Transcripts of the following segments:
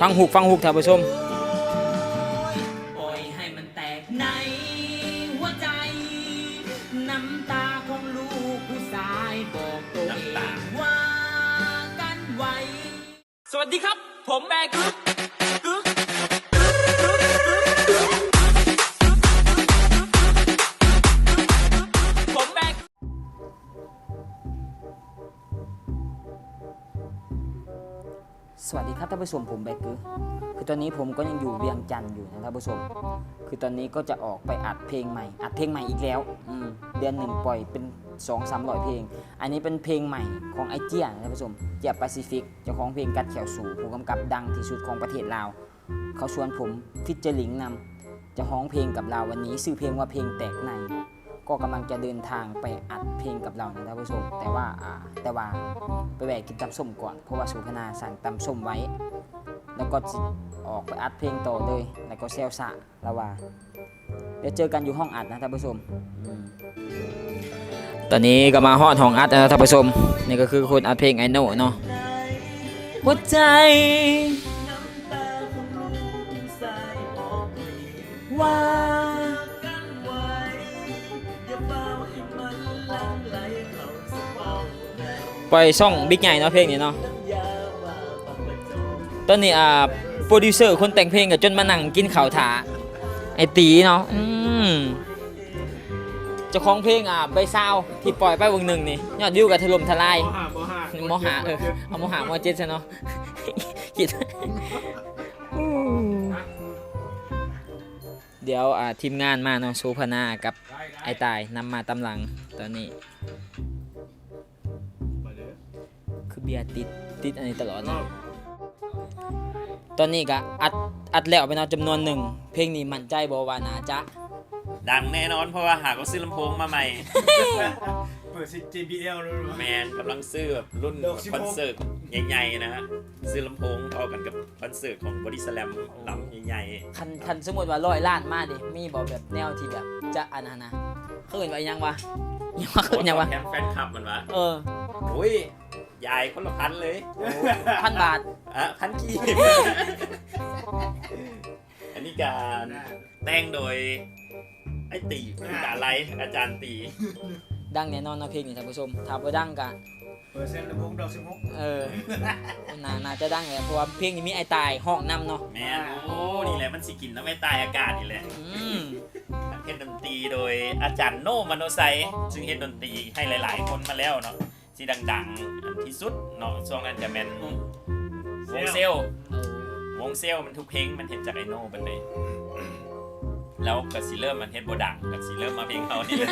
ฟังหุกฟังหุกท่านผู้ชมปล่อยให้มันแตกในหัวใจ น้ำตาของลูกผู้ชายบอกตัวเองว่ากันไว้ สวัสดีครับ ผมแบกึ๊กกึ๊ สวัสดีครับท่านผู้ชมผมแบกึ๊กคือตอนนี้ผมก็ยังอยู่เวียงจันทร์อยู่นะท่านผู้ชม คือตอนนี้ก็จะออกไปอัดเพลงใหม่ อัดเพลงใหม่อีกแล้วอืมเดือนหนึ่งปล่อยเป็น2องสามร้อยเพลง อันนี้เป็นเพลงใหม่ของไอเจียนะท่านผู้ชม เจียแปซิฟิกเจ้าของเพลงกัดเขียวสูผู้กำกับดังที่สุดของประเทศลาว เขาชวนผมฟิชเจอริงนำจะร้องเพลงกับเราวันนี้ชื่อเพลงว่าเพลงแตกใน ก็กำลังจะเดินทางไปอัดเพลงกับเรานะท่านผู้ชม แต่ว่าแต่ว่าไปแวะกินตำส้มก่อนเพราะว่าสุพนาสั่งตำส้มไว้ แล้วก็ออกไปอัดเพลงต่อเลย แล้วก็เซลสะละว่าเดี๋ยวเจอกันอยู่ห้องอัดนะท่านผู้ชมตอนนี้ก็มาฮอดห้องอัดนะท่านผู้ชมนี่ก็คือคนอัดเพลงไอโน่เนาะหัวใจน้ำตาของลูกผู้ชายบอกเองว่า ปล่อยช่องบิ๊กใหญ่เนาะเพลงนี้เนาะตอนนี้อ่าโปรดิวเซอร์คนแต่งเพลงก็จนมานั่งกินข้าวถาไอตีเนาะอืมเจ้าของเพลงอ่าใบซาวที่ปล่อยไปวงหนึ่งนี่ยอดวิวกับถล่มทลายมหาโมหะเออเอาโมหะโมเจ็ดซะเนาะคิดเดี๋ยวอ่าทีมงานมาเนาะโซพนากับไอตายนำมาตำหลังตอนนี้ เบียร์ติดติดอันนี้ตลอดนะตอนนี้ก็อัดอัดแล้วไปเนาะจำนวนหนึ่งเพลงนี้มั่นใจบอกว่าน่าจะดังแน่นอนเพราะว่าหากว่าซื้อลำโพงมาใหม่ เปิดซิ JBL เลยเหรอแมนกำลังซื้อแบบรุ่นดอกสิบหกคอนเสิร์ตใหญ่ๆนะฮะซื้อลำโพงเท่ากันกับคอนเสิร์ตของบอดี้สแลมลำใหญ่คันคันสมมติว่าร้อยล้านมาดิมีบอกแบบแนวที่แบบจะอันนั้นนะเขาเอื่นว่าอิหยังวะอิหยังวะๆเขาเอื่นอิหยังวะแคมแฟนคลับมันวะเออโอ้ย ยายคนละพันเลยพันบาทอะพันกีบอันนี้การแต่งโดย ไอ้ตีดาไลท์อาจารย์ตี ดังแน่นอนเนาะเพลงนี้ท่านผู้ชมถ้าบ่ดังก็เปิดเซ็นลำโพงดอกสิบหกเออน่าน่าจะดังแหละเพราะว่าเพลงนี้มีไอตายห้องนำเนาะแมนโอ้นี่แหละมันสิกินแล้วไม่ตายอากาศนี่แหละอืมเฮ็ดดนตรีโดยอาจารย์โนมโนไซซึ่งเฮ็ดดนตรีให้หลาย ๆ คนมาแล้วเนาะ ที่ดังๆอันที่สุดเนาะช่วงนั้นจะแม่นวงเซลเออวงเซลมันทุกเพลงมันเฮ็ดจากไอโน่เบิดเลยแล้วก็สิเริ่มมันเฮ็ดบ่ดังก็สิเริ่มมาเพลงเขานี่แหละ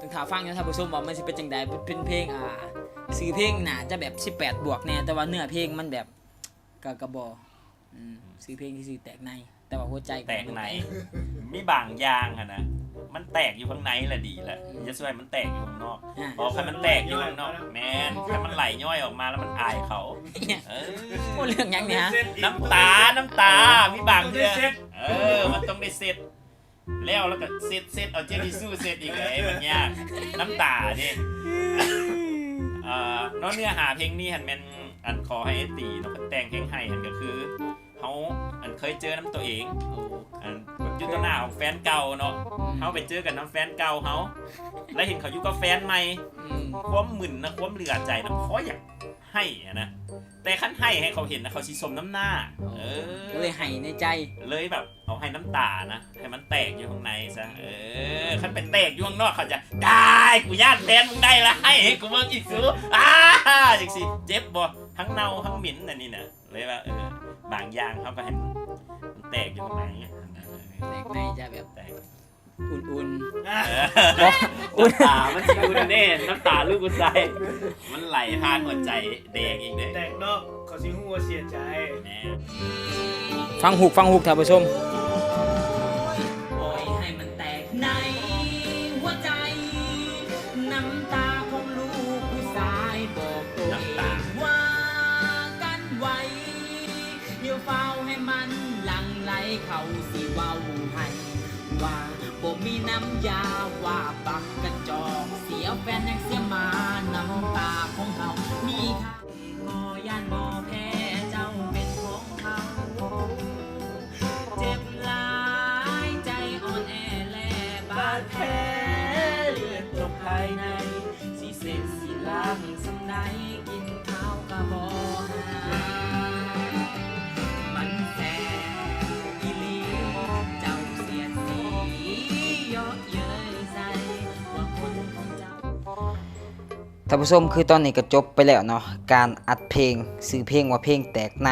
ถึงถาฟังนะท่านผู้ชมว่ามันสิเป็นจังไดเป็นเพลงอ่าสื่อเพลงน่าจะแบบ 18 บวกแน่แต่ว่าเนื้อเพลงมันแบบกะกะบออืมสื่อเพลงที่สื่อแตกใน แต่ว่าหัวใจแตกในมีบางอย่างอะนะ มันแตกอยู่ข้างในแหละดีแหละอย่าช่วยมันแตกอยู่ข้างนอกอะพอคันมันแตกอยู่ข้างนอกแมนถ้ามันไหลย่อยออกมาแล้วมันอายเขาเนี่ยเออพูดเรื่องหยังเนี่ยฮะน้ำตา น้ำตามีบางเดือนเออ มันต้องได้เสร็จ แล้วแล้วก็เสร็จเสร็จเอาเจนิสู้เสร็จอีกเลยมันยากน้ำตาเนี่ยเอ่อเน้องเนื้อหาเพลงนี้หันแมนอันขอให้ไอ้ตีเนาะเพิ่นแต่งเพลงให้หันก็คือเขาอันเคยเจอน้ำตัวเองโอ้อันแบบ อยุตหน้าของแฟนเก่าเนาะเขาไปเจอกับน้ำแฟนเก่าเขาแล้วเห็นเขาอยู่กับแฟนใหม่อืมความหมึนนะความเหลือใจนะเขาอยากให้อะนะแต่ขั้นให้ให้เขาเห็นนะเขาชิสมน้ำหน้า เออก็เลยให้ในใจ เลยแบบเอาให้น้ำตานะให้มันแตกอยู่ข้างในซะเออขั้นเป็นแตกอยู่ข้างนอกเขาจะได้กูญาติแฟนมึงได้ละให้ให้กูเบิ่งอีกสูอ้าจังสิเจ็บบ่ทั้งเน่าทั้งเหม็นน่ะนี่น่ะเลยว่าเออบางอย่างเขาก็ให้มันมันแตกอยู่ข้างในอะ แตกในจะแบบแตกอุ่นเออน้ำตามันสิดูแน่น้ำตาลูกกูใส่มันไหลผ่านหัวใจแดงอีกเด้แตกนอกเขาสิหัวเสียใจแน่ๆฟังหุกฟังหุกท่านผู้ชม สิเว้าให้ว่าบ่มีน้ำยาว่าปักกระจอกเสียแฟนยังเสียมาน้ำตาของเขามีค่าก็ยันบ่แพ้ ท่านผู้ชมคือตอนนี้ก็จบไปแล้วเนาะการอัดเพลงซื้อเพลงว่าเพลงแตกใน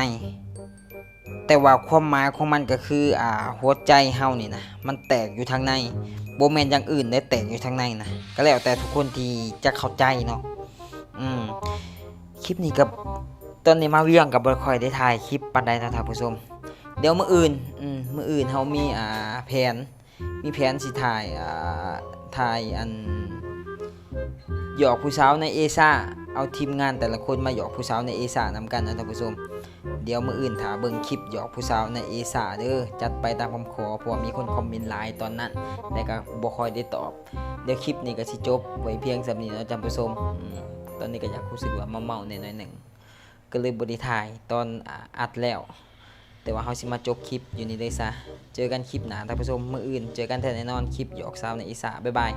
แต่ว่าความหมายของมันก็คืออ่าหัวใจเฮานี่นะมันแตกอยู่ทางในโบแมนอย่างอื่นได้แตกอยู่ทางในนะก็แล้วแต่ทุกคนที่จะเข้าใจเนาะอืมคลิปนี้กับตอนนี้มาเวียงกับบค่อยได้ถ่ายคลิปปันใดนะท่านผู้ชม เดี๋ยวมืออื่นอืมมืออื่นเฮามีอ่าแผนมีแผนสิถ่ายอ่าถ่ายอัน หยอกผู้สาวในเอซ่าเอาทีมงานแต่ละคนมาหยอกผู้สาวในเอซ่านำกันนะท่านผู้ชมเดี๋ยวมืออื่นถาเบิ่งคลิปหยอกผู้สาวในเอซ่าเด้อจัดไปตามคำขอเพราะมีคนคอมเมนต์หลายตอนนั้นแต่ก็บ่ค่อยได้ตอบ เดี๋ยวคลิปนี้ก็สิจบไว้เพียงสำนี้เนาะท่านผู้ชมตอนนี้ก็อยากรู้สึกว่าเมาๆหน่อยหนึ่งก็เลยบ่ได้ถ่ายตอนอัดแล้ว แต่ว่าเฮาสิมาจบคลิปอยู่นี่เลยซะเจอกันคลิปหนาท่านผู้ชมมืออื่น เจอกันแท้แน่นอนคลิปหยอกสาวในอีสาบ๊ายบาย